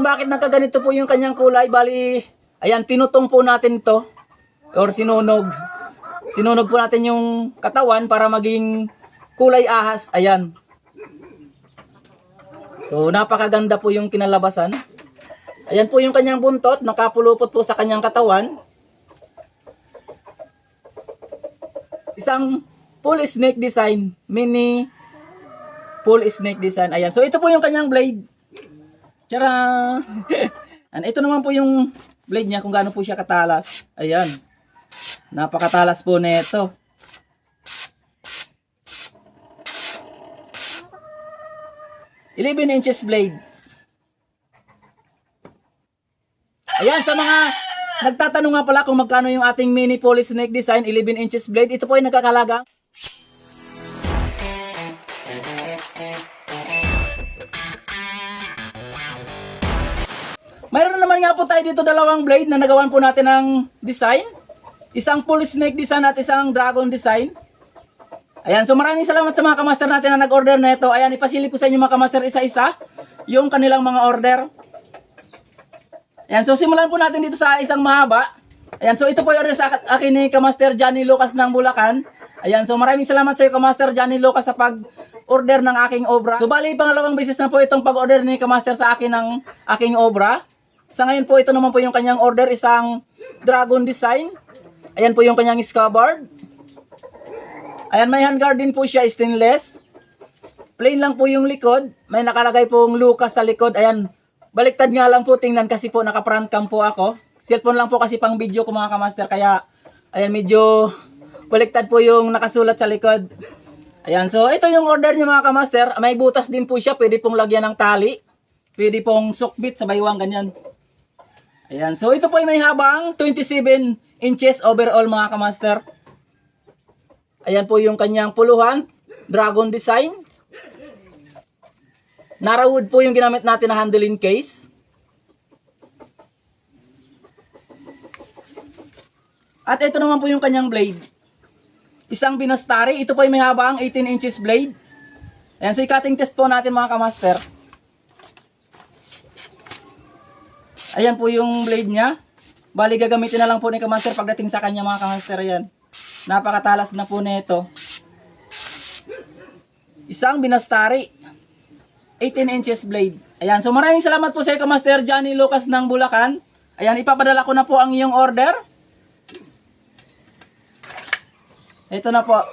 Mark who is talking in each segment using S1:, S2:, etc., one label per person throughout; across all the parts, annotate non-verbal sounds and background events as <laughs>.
S1: kung bakit nagkaganito po yung kanyang kulay. Bali, ayan, tinutong po natin to. Or sinunog. Sinunog po natin yung katawan para maging kulay ahas. Ayan. So, napakaganda po yung kinalabasan. Ayan po yung kanyang buntot. Nakapulupot po sa kanyang katawan. Isang full snake design. Mini full snake design. Ayan. So, ito po yung kanyang blade. Tara! <laughs> An ito naman po yung blade niya kung gaano po siya katalas. Ayan. Napakatalas po nito. Eleven inches blade. Ayan, sa mga nagtatanong nga pala kung magkano yung ating mini poly snake design 11 inches blade, ito po ay nagkakalaga. Mayroon naman nga po tayo dito dalawang blade na nagawan po natin ng design. Isang full snake design at isang dragon design. Ayan, so maraming salamat sa mga kamaster natin na nag-order na ito. Ayan, ipasilip ko sa inyo mga kamaster isa-isa yung kanilang mga order. Ayan, so simulan po natin dito sa isang mahaba. Ayan, so ito po yung order sa ak- akin ni Kamaster Johnny Lucas ng Bulacan. Ayan, so maraming salamat sa iyo Kamaster Johnny Lucas sa pag-order ng aking obra. So bali, pangalawang beses na po itong pag-order ni Kamaster sa akin ng aking obra. Sa ngayon po, ito naman po yung kanyang order, isang dragon design. Ayan po yung kanyang scabbard. Ayan, may handguard din po siya, stainless. Plain lang po yung likod. May nakalagay pong Lucas sa likod. Ayan, baliktad nga lang po tingnan kasi po naka-front cam po ako. Cellphone lang po kasi pang video ko mga kamaster. Kaya, ayan, medyo baliktad po yung nakasulat sa likod. Ayan, so ito yung order niyo mga kamaster. May butas din po siya. Pwede pong lagyan ng tali. Pwede pong sukbit sa baywang ganyan. Ayan, so ito po ay may habang 27 inches overall mga kamaster. Ayan po yung kanyang puluhan. Dragon design. Narawood po yung ginamit natin na handling case. At ito naman po yung kanyang blade. Isang binastari. Ito po ay may habang 18 inches blade. Ayan, so i-cutting test po natin mga kamaster. Ayan po yung blade niya. Bali gagamitin na lang po ni kamaster pagdating sa kanya mga kamaster. Ayan. Napakatalas na po nito. Isang binastari. 18 inches blade. Ayan, so maraming salamat po sa iyo, Master Johnny Lucas ng Bulacan. Ayan, ipapadala ko na po ang iyong order. Ito na po.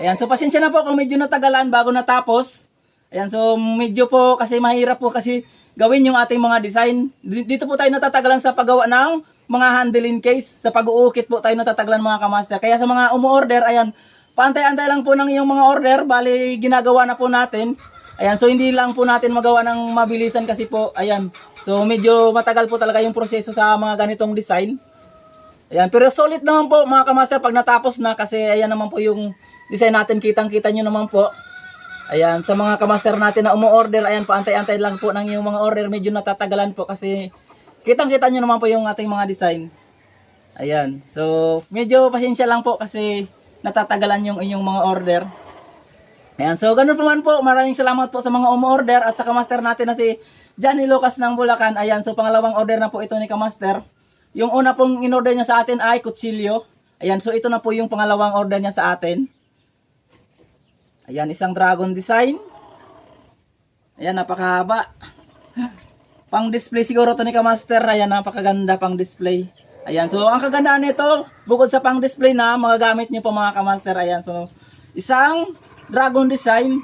S1: Ayan, so pasensya na po kung medyo natagalan bago natapos. Ayan, so medyo po kasi mahirap po kasi gawin yung ating mga design. Dito po tayo natatagalan sa paggawa ng mga handling case. Sa pag-uukit po tayo natatagalan mga kamaster. Kaya sa mga umu-order, ayan, Paantay-antay lang po ng iyong mga order, bali ginagawa na po natin. Ayan, so hindi lang po natin magawa ng mabilisan kasi po, ayan. So medyo matagal po talaga yung proseso sa mga ganitong design. Ayan, pero solid naman po mga kamaster pag natapos na kasi ayan naman po yung design natin, kitang-kita nyo naman po. Ayan, sa mga kamaster natin na umu-order, ayan, paantay-antay lang po ng yung mga order, medyo natatagalan po kasi kitang-kita nyo naman po yung ating mga design. Ayan, so medyo pasensya lang po kasi natatagalan yung inyong mga order. Ayan, so ganun pa man po. Maraming salamat po sa mga umu-order at sa kamaster natin na si Johnny Lucas ng Bulacan. Ayan, so pangalawang order na po ito ni kamaster. Yung una pong in-order niya sa atin ay kutsilyo. Ayan, so ito na po yung pangalawang order niya sa atin. Ayan, isang dragon design. Ayan, napakahaba. <laughs> Pang display siguro to ni kamaster. Ayan, napakaganda pang display. Ayan, so ang kagandaan nito, bukod sa pang display na, magagamit niyo po mga kamaster. Ayan, so isang dragon design.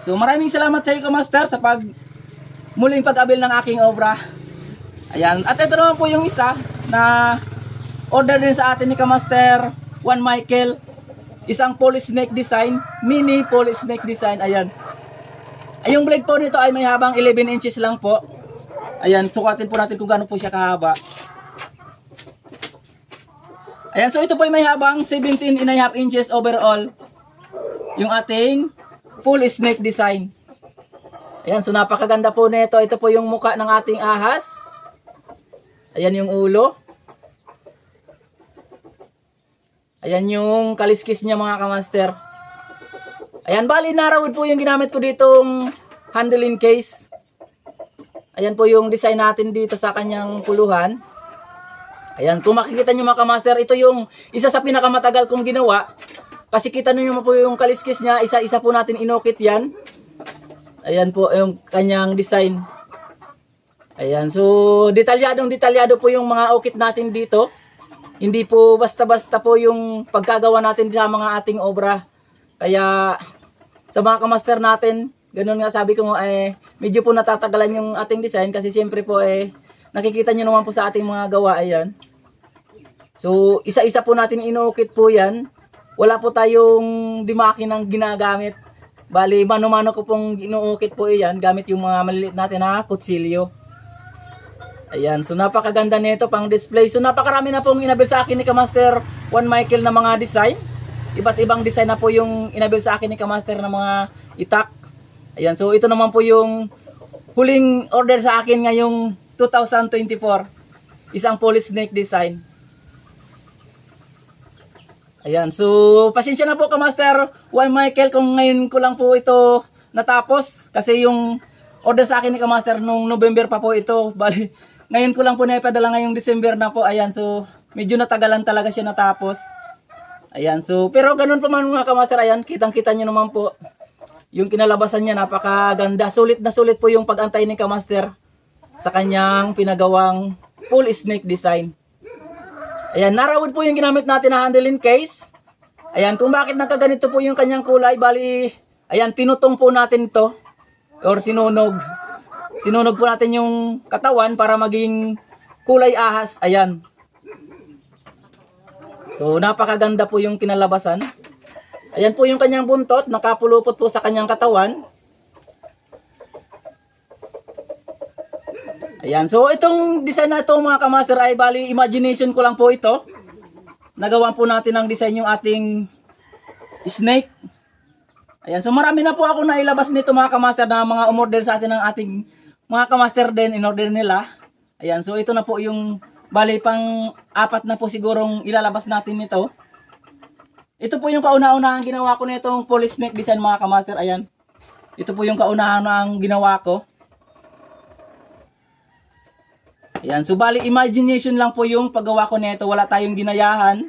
S1: So maraming salamat sa iyo kamaster sa pag muling pag-abil ng aking obra. Ayan, at ito naman po yung isa na order din sa atin ni kamaster Juan Michael. Isang poly snake design, mini poly snake design. Ayan. Ay, yung blade po nito ay may habang 11 inches lang po. Ayan, sukatin po natin kung gaano po siya kahaba. Ayan, so ito po ay may habang 17 and a half inches overall. Yung ating full snake design. Ayan, so napakaganda po nito. Ito po yung muka ng ating ahas. Ayan yung ulo. Ayan yung kaliskis niya mga kamaster. Ayan, bali narawid po yung ginamit ko ditong handling case. Ayan po yung design natin dito sa kanyang puluhan. Ayan, kung makikita nyo mga kamaster, ito yung isa sa pinakamatagal kong ginawa. Kasi kita nyo po yung kaliskis niya, isa-isa po natin inukit yan. Ayan po yung kanyang design. Ayan, so detalyadong detalyado po yung mga ukit natin dito. Hindi po basta-basta po yung pagkagawa natin sa mga ating obra. Kaya sa mga kamaster natin, ganun nga sabi ko eh, medyo po natatagalan yung ating design kasi siyempre po eh, nakikita nyo naman po sa ating mga gawa, ayan. So, isa-isa po natin inukit po yan. Wala po tayong dimaki ng ginagamit. Bali, mano-mano ko pong inuukit po iyan gamit yung mga maliliit natin na kutsilyo. Ayan, so napakaganda nito pang display. So napakarami na pong inabil sa akin ni Kamaster Juan Michael na mga design. Iba't ibang design na po yung inabil sa akin ni Kamaster na mga itak. Ayan, so ito naman po yung huling order sa akin ngayong 2024. Isang police snake design. Ayan, so pasensya na po Kamaster Juan Michael kung ngayon ko lang po ito natapos. Kasi yung order sa akin ni Kamaster nung November pa po ito. <laughs> Bali, ngayon ko lang po naipadala ngayong December na po. Ayan, so medyo natagalan talaga siya natapos. Ayan, so pero ganun pa man mga Kamaster. Ayan, kitang-kita nyo naman po. Yung kinalabasan niya napakaganda. Sulit na sulit po yung pag-antay ni Kamaster sa kanyang pinagawang full snake design. Ayan, narawid po yung ginamit natin na handling case. Ayan, kung bakit nagkaganito po yung kanyang kulay, bali, ayan, tinutong po natin to or sinunog. Sinunog po natin yung katawan para maging kulay ahas. Ayan. So, napakaganda po yung kinalabasan. Ayan po yung kanyang buntot, nakapulupot po sa kanyang katawan. Ayan, so itong design na ito mga kamaster ay bali imagination ko lang po ito. Nagawa po natin ng design yung ating snake. Ayan, so marami na po ako nailabas nito mga kamaster na mga umorder sa atin ng ating mga kamaster din in order nila. Ayan, so ito na po yung bali pang apat na po sigurong ilalabas natin nito. Ito po yung kauna-unahang ginawa ko nitong police snake design mga kamaster. Ayan. Ito po yung kauna-unahang ginawa ko. Ayan, so bali imagination lang po yung paggawa ko nito, wala tayong ginayahan.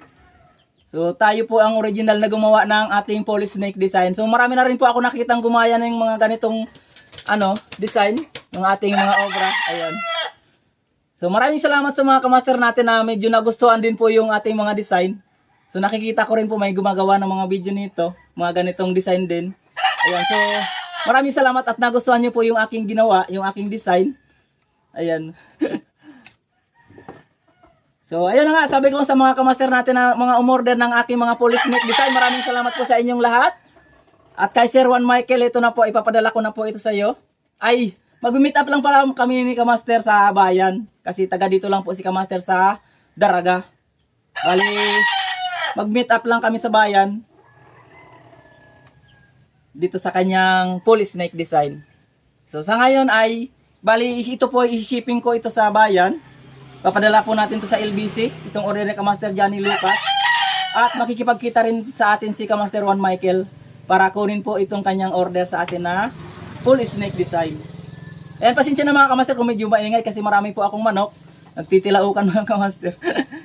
S1: So tayo po ang original na gumawa ng ating police snake design. So marami na rin po ako nakitang gumaya ng mga ganitong ano, design ng ating mga obra. Ayan. So maraming salamat sa mga kamaster natin na medyo nagustuhan din po yung ating mga design. So nakikita ko rin po may gumagawa ng mga video nito, mga ganitong design din. Ayan, so maraming salamat at nagustuhan niyo po yung aking ginawa, yung aking design. Ayan. <laughs> So, ayun na nga, sabi ko sa mga kamaster natin na mga umorder ng aking mga police snake design, maraming salamat po sa inyong lahat. At kay Sir Juan Michael, ito na po, ipapadala ko na po ito sa iyo. Ay, mag-meet up lang pala kami ni Kamaster sa bayan. Kasi taga dito lang po si Kamaster sa Daraga. Bali, mag-meet up lang kami sa bayan. Dito sa kanyang police snake design. So, sa ngayon ay, bali, ito po, i-shipping ko ito sa bayan. Papadala po natin to sa LBC, itong order ni Kamaster Johnny Lucas. At makikipagkita rin sa atin si Kamaster Juan Michael para kunin po itong kanyang order sa atin na full snake design. Ayan, pasensya na mga Kamaster kung medyo maingay kasi marami po akong manok. Nagtitilaukan <laughs> mga Kamaster.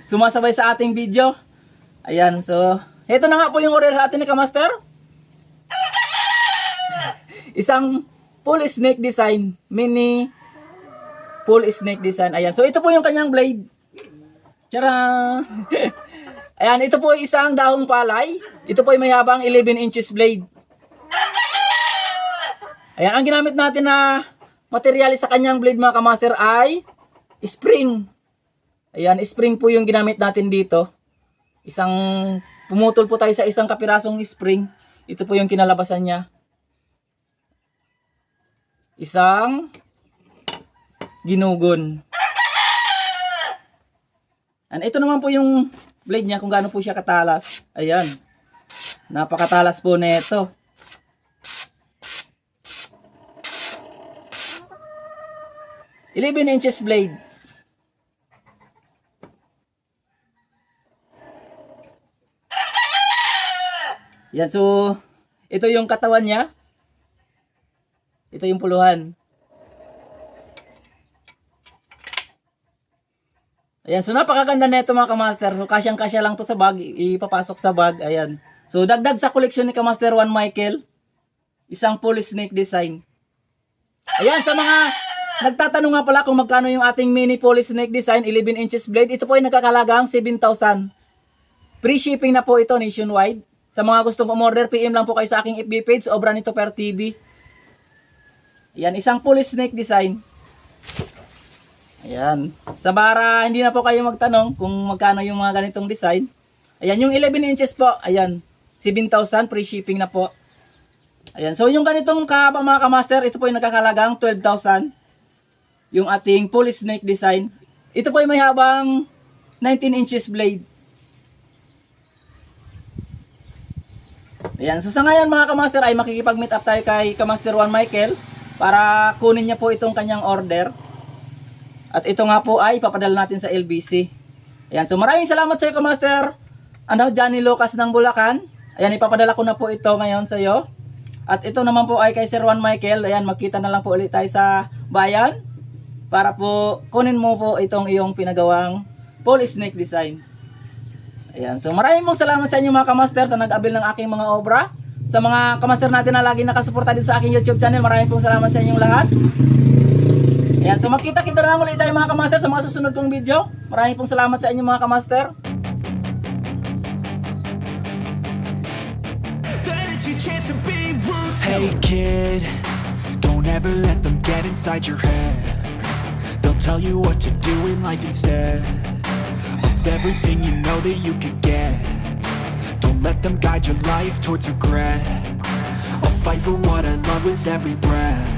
S1: Sumasabay sa ating video. Ayan, so, ito na nga po yung order sa atin ni Kamaster. <laughs> Isang full snake design, mini full snake design. Ayan. So, ito po yung kanyang blade. Tara! <laughs> Ayan, ito po ay isang dahong palay. Ito po ay may habang 11 inches blade. Ayan, ang ginamit natin na materialis sa kanyang blade mga kamaster ay spring. Ayan, spring po yung ginamit natin dito. Isang, pumutol po tayo sa isang kapirasong spring. Ito po yung kinalabasan niya. Isang ginugon. And ito naman po yung blade niya kung gaano po siya katalas. Ayan. Napakatalas po nito. Eleven inches blade. Yan, so, ito yung katawan niya. Ito yung puluhan. Ayan, so napakaganda nito mga kamaster. So kasyang-kasya lang to sa bag, ipapasok sa bag. Ayan. So dagdag sa koleksyon ni Kamaster 1 Michael, isang full snake design. Ayan, sa mga nagtatanong nga pala kung magkano yung ating mini poly snake design 11 inches blade, ito po ay nagkakalagang 7,000. Free shipping na po ito nationwide. Sa mga gustong umorder, PM lang po kayo sa aking FB page, Obra nito per TV. Ayan, isang full snake design. Ayan. Sa bara, hindi na po kayo magtanong kung magkano yung mga ganitong design. Ayan, yung 11 inches po, ayan, 7,000, free shipping na po. Ayan, so yung ganitong kahaba mga kamaster, ito po yung nakakalagang 12,000. Yung ating full snake design. Ito po ay may habang 19 inches blade. Ayan, so sa ngayon mga kamaster ay makikipag-meet up tayo kay Kamaster 1 Michael para kunin niya po itong kanyang order. At ito nga po ay papadala natin sa LBC. Ayan, so maraming salamat sa iyo, Kamaster. Ano, Johnny Lucas ng Bulacan. Ayan, ipapadala ko na po ito ngayon sa iyo. At ito naman po ay kay Sir Juan Michael. Ayan, magkita na lang po ulit tayo sa bayan. Para po, kunin mo po itong iyong pinagawang full snake design. Ayan, so maraming pong salamat sa inyo mga kamaster sa nag-abil ng aking mga obra. Sa mga kamaster natin na lagi nakasuporta dito sa aking YouTube channel, maraming pong salamat sa inyong lahat. Ayan, so makita-kita na ulit tayo mga kamaster sa mga susunod kong video. Maraming pong salamat sa inyo mga kamaster.
S2: Hey kid, don't ever let them get inside your head. They'll tell you what to do in life instead of everything you know that you could get. Don't let them guide your life towards regret. I'll fight for what I love with every breath.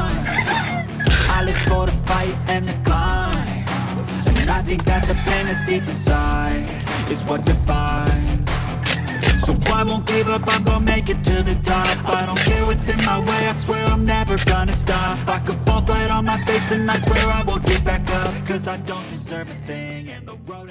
S2: Live for the fight and the climb. And I think that the pain that's deep inside Is what defines. So I won't give up, I'm gonna make it to the top. I don't care what's in my way, I swear I'm never gonna stop. I could fall flat on my face and I swear I will get back up. Cause I don't deserve a thing and the road